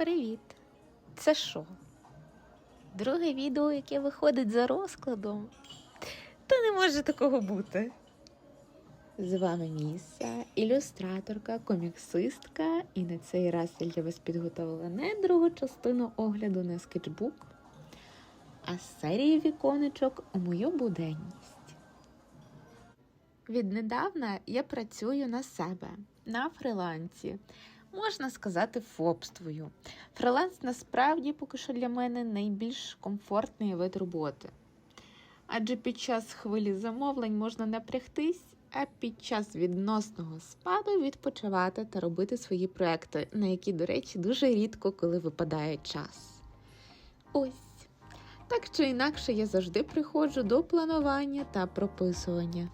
Привіт! Це що? Друге відео, яке виходить за розкладом? Та не може такого бути. З вами Міса, ілюстраторка, коміксистка, і на цей раз я для вас підготувала не другу частину огляду на скетчбук, а серію віконечок у мою буденність. Віднедавна я працюю на себе, на фрилансі. Можна сказати, фобствую. Фриланс насправді поки що для мене найбільш комфортний вид роботи. Адже під час хвилі замовлень можна напрягтись, а під час відносного спаду відпочивати та робити свої проекти, на які, до речі, дуже рідко коли випадає час. Ось. Так чи інакше, я завжди приходжу до планування та прописування.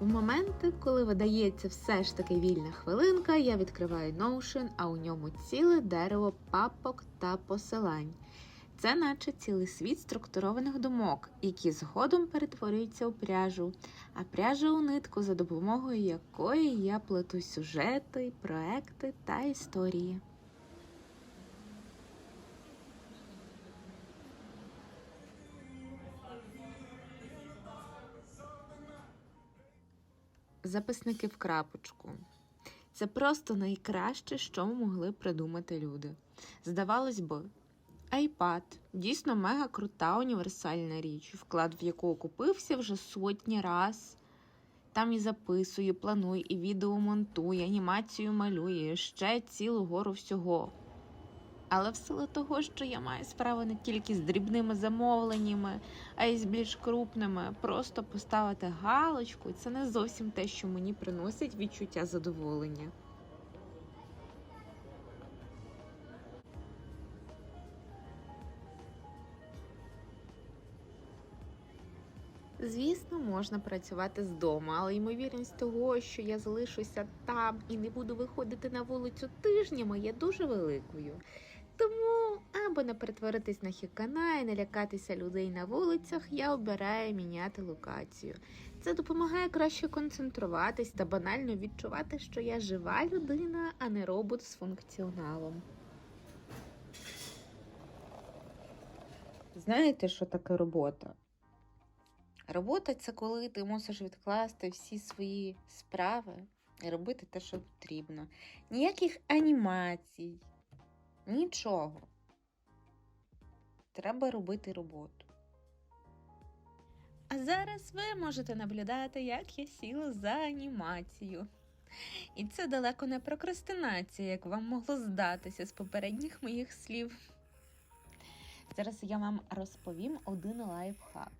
В моменти, коли видається все ж таки вільна хвилинка, я відкриваю Notion, а у ньому ціле дерево папок та посилань. Це наче цілий світ структурованих думок, які згодом перетворюються у пряжу, а пряжа у нитку, за допомогою якої я плету сюжети, проекти та історії. Записники в крапочку. Це просто найкраще, що могли придумати люди. Здавалось би, iPad дійсно мега крута універсальна річ, вклад в яку окупився вже сотні раз. Там і записую, і планую, і відео монтую, і анімацію малюю, і ще цілу гору всього. Але в силу того, що я маю справу не тільки з дрібними замовленнями, а й з більш крупними, просто поставити галочку це не зовсім те, що мені приносить відчуття задоволення. Звісно, можна працювати з дому, але ймовірність того, що я залишуся там і не буду виходити на вулицю тижнями, є дуже великою. Тому, або не перетворитись на хікана і не лякатися людей на вулицях, я обираю міняти локацію. Це допомагає краще концентруватись та банально відчувати, що я жива людина, а не робот з функціоналом. Знаєте, що таке робота? Робота це коли ти мусиш відкласти всі свої справи і робити те, що потрібно. Ніяких анімацій, нічого. Треба робити роботу. А зараз ви можете наблюдати, як я сіла за анімацію. І це далеко не прокрастинація, як вам могло здатися з попередніх моїх слів. Зараз я вам розповім один лайфхак.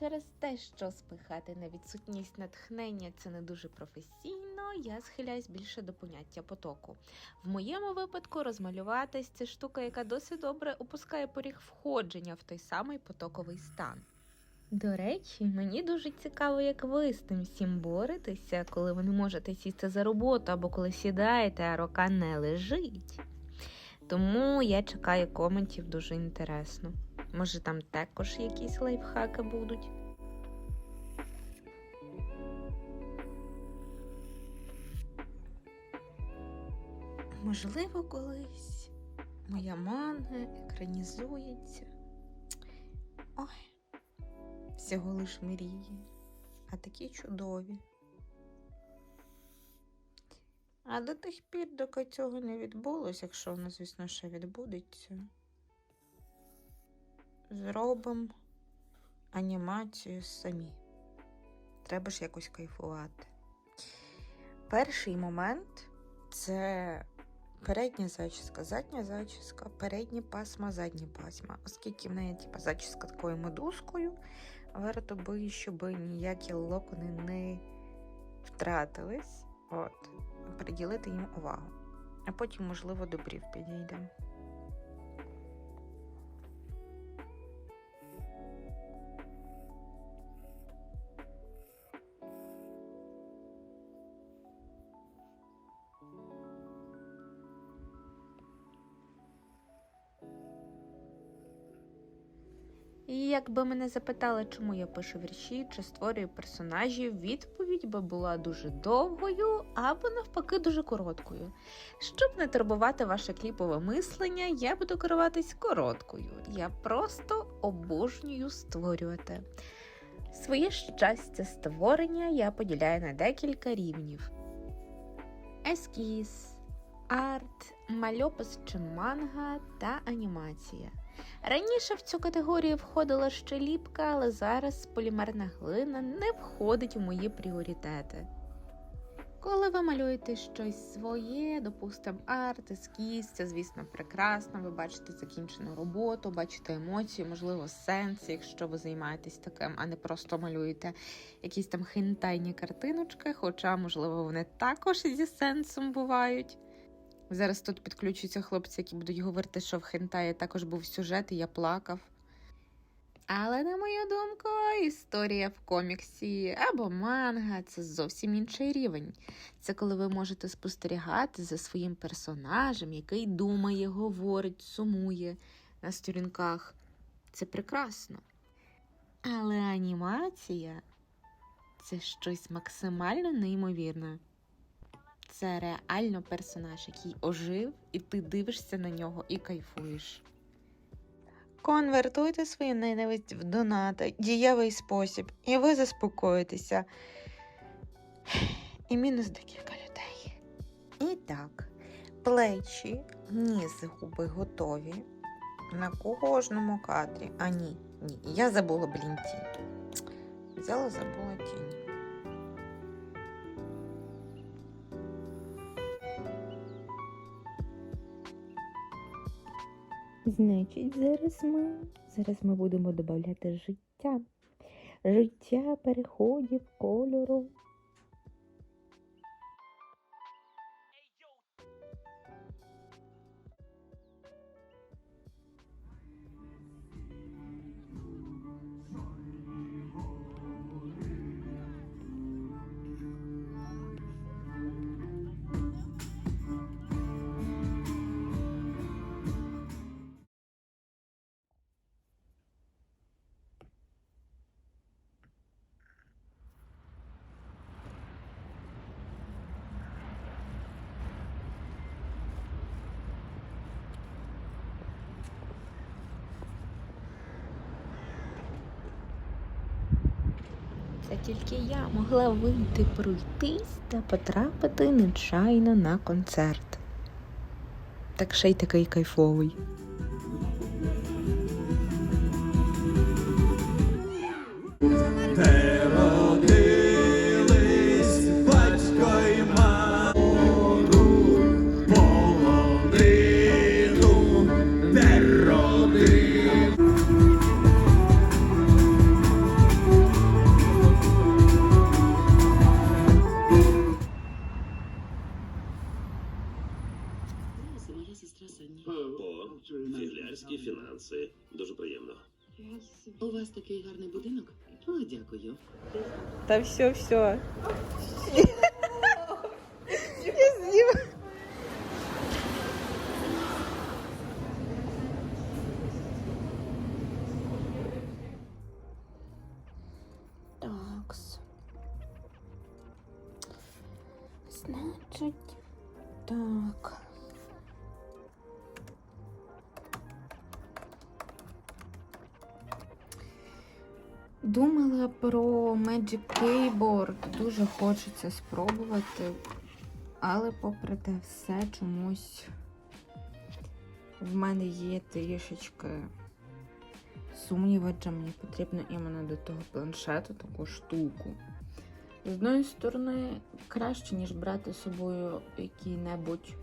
Через те, що спихати на відсутність натхнення це не дуже професійно, я схиляюсь більше до поняття потоку. В моєму випадку розмалюватись це штука, яка досить добре опускає поріг входження в той самий потоковий стан. До речі, мені дуже цікаво, як ви з тим всім боретеся, коли ви не можете сісти за роботу або коли сідаєте, а рука не лежить. Тому я чекаю коментів дуже інтересно. Може, там також якісь лайфхаки будуть. Можливо, колись моя манга екранізується. Ой, всього лиш мрії, а такі чудові. А до тих пір, доки цього не відбулося, якщо воно, звісно, ще відбудеться, зробимо анімацію самі. Треба ж якось кайфувати. Перший момент це передня зачіска, задня зачіска, передні пасма, задні пасма. Оскільки в неї типу, зачіска такою медузкою, варто би, щоб ніякі локони не втратились. От, приділити їм увагу. А потім, можливо, до брів підійдемо. І якби мене запитали, чому я пишу вірші чи створюю персонажів, відповідь би була дуже довгою або навпаки дуже короткою. Щоб не турбувати ваше кліпове мислення, я буду керуватись короткою. Я просто обожнюю створювати. Своє щастя створення я поділяю на декілька рівнів: ескіз, арт, мальопис чи манга та анімація. Раніше в цю категорію входила ще ліпка, але зараз полімерна глина не входить у мої пріоритети. Коли ви малюєте щось своє, допустимо, арт, ескіз, це, звісно, прекрасно. Ви бачите закінчену роботу, бачите емоції, можливо, сенс, якщо ви займаєтесь таким, а не просто малюєте якісь там хентайні картиночки, хоча, можливо, вони також зі сенсом бувають. Зараз тут підключуються хлопці, які будуть говорити, що в хентаї також був сюжет, і я плакав. Але, на мою думку, історія в коміксі або манга це зовсім інший рівень. Це коли ви можете спостерігати за своїм персонажем, який думає, говорить, сумує на сторінках. Це прекрасно. Але анімація це щось максимально неймовірне. Це реально персонаж, який ожив, і ти дивишся на нього і кайфуєш. Конвертуйте свою ненависть в донати, дієвий спосіб, і ви заспокоїтеся. І мінус декілька людей. І так, плечі, ніс, губи готові. На кожному кадрі. А ні, ні, я забула, блін, тінь. Взяла, забула тінь. Значить, зараз ми, зараз ми будемо додати життя. Життя переходів кольору. Це тільки я могла вийти пройтись та потрапити нечайно на концерт. Так ще й такий кайфовий. Фіглярські фінанси. Дуже приємно. У вас такий гарний будинок? О, дякую. Та все, все. Такс. Значить, так. Думала про Magic Keyboard. Дуже хочеться спробувати. Але попри те все чомусь в мене є трішечки сумніви, чи мені потрібно іменно до того планшету таку штуку. З одної сторони, краще, ніж брати з собою який-небудь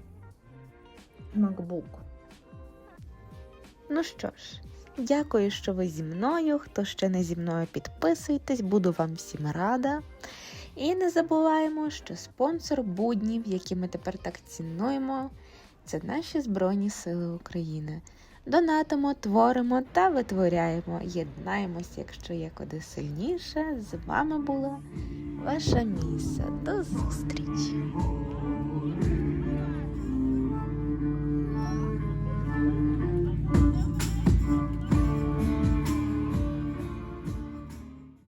MacBook. Ну що ж, дякую, що ви зі мною. Хто ще не зі мною, підписуйтесь, буду вам всім рада. І не забуваємо, що спонсор буднів, які ми тепер так цінуємо, це наші Збройні Сили України. Донатимо, творимо та витворяємо. Єднаємось, якщо є куди сильніше. З вами була ваша міса. До зустрічі!